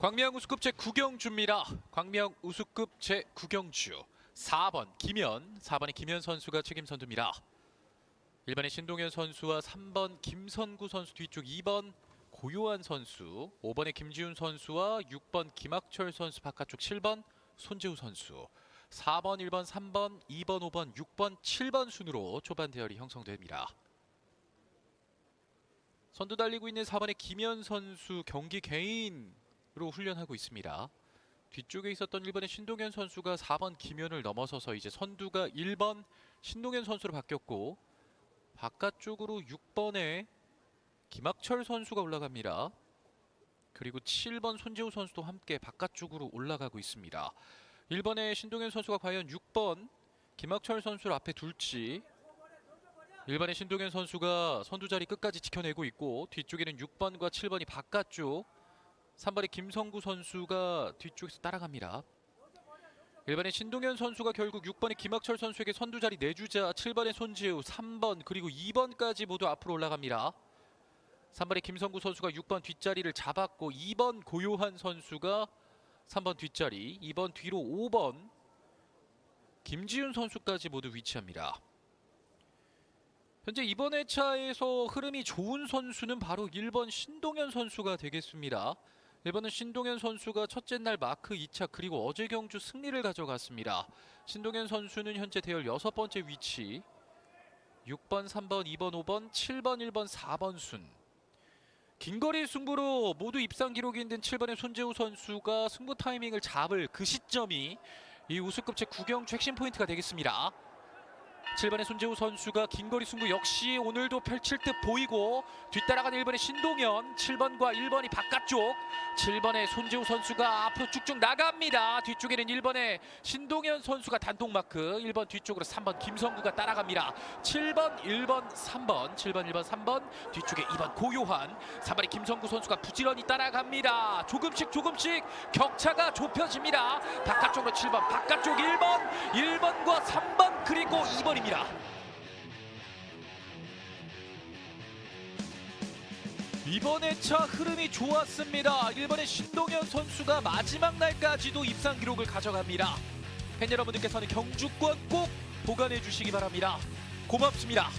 광명 우수급 제 구경주입니다. 광명 우수급 제 구경주 4번 김현, 4번의 김현 선수가 책임 선두입니다. 1번의 신동현 선수와 3번 김선구 선수 뒤쪽 2번 고요한 선수, 5번의 김지훈 선수와 6번 김학철 선수 바깥쪽 7번 손재우 선수, 4번, 1번, 3번, 2번, 5번, 6번, 7번 순으로 초반 대열이 형성됩니다. 선두 달리고 있는 4번의 김현 선수 경기 개인으 로 훈련하고 있습니다. 뒤쪽에 있었던 1번의 신동현 선수가 4번 김현을 넘어서서 이제 선두가 1번 신동현 선수로 바뀌었고 바깥쪽으로 6번에 김학철 선수가 올라갑니다. 그리고 7번 손재우 선수도 함께 바깥쪽으로 올라가고 있습니다. 1번의 신동현 선수가 과연 6번 김학철 선수를 앞에 둘지 1번의 신동현 선수가 선두 자리 끝까지 지켜내고 있고 뒤쪽에는 6번과 7번이 바깥쪽 3번의 김성구 선수가 뒤쪽에서 따라갑니다. 1번의 신동현 선수가 결국 6번의 김학철 선수에게 선두 자리 내주자 7번의 손지우 3번 그리고 2번까지 모두 앞으로 올라갑니다. 3번의 김성구 선수가 6번 뒷자리를 잡았고 2번 고요한 선수가 3번 뒷자리 2번 뒤로 5번 김지훈 선수까지 모두 위치합니다. 현재 이번 회차에서 흐름이 좋은 선수는 바로 1번 신동현 선수가 되겠습니다. 1번은 신동현 선수가 첫째 날 마크 2차 그리고 어제 경주 승리를 가져갔습니다. 신동현 선수는 현재 대열 여섯 번째 위치 6번, 3번, 2번, 5번, 7번, 1번, 4번 순 긴거리 승부로 모두 입상 기록이 있는 7번의 손재우 선수가 승부 타이밍을 잡을 그 시점이 이 우수급제 구경주 핵심 포인트가 되겠습니다. 7번의 손재우 선수가 긴거리 승부 역시 오늘도 펼칠 듯 보이고 뒤따라가는 1번의 신동현 7번과 1번이 바깥쪽. 7번의 손재우 선수가 앞으로 쭉쭉 나갑니다. 뒤쪽에는 1번의 신동현 선수가 단독 마크. 1번 뒤쪽으로 3번 김성구가 따라갑니다. 7번 1번 3번. 7번 1번 3번. 뒤쪽에 2번 고요한 3번의 김성구 선수가 부지런히 따라갑니다. 조금씩 조금씩 격차가 좁혀집니다. 바깥쪽으로 7번 바깥쪽 1번. 1번과 3번 그리고 2번입니다 이번 회차 흐름이 좋았습니다. 1번의 신동현 선수가 마지막 날까지도 입상 기록을 가져갑니다. 팬 여러분들께서는 경주권 꼭 보관해 주시기 바랍니다. 고맙습니다.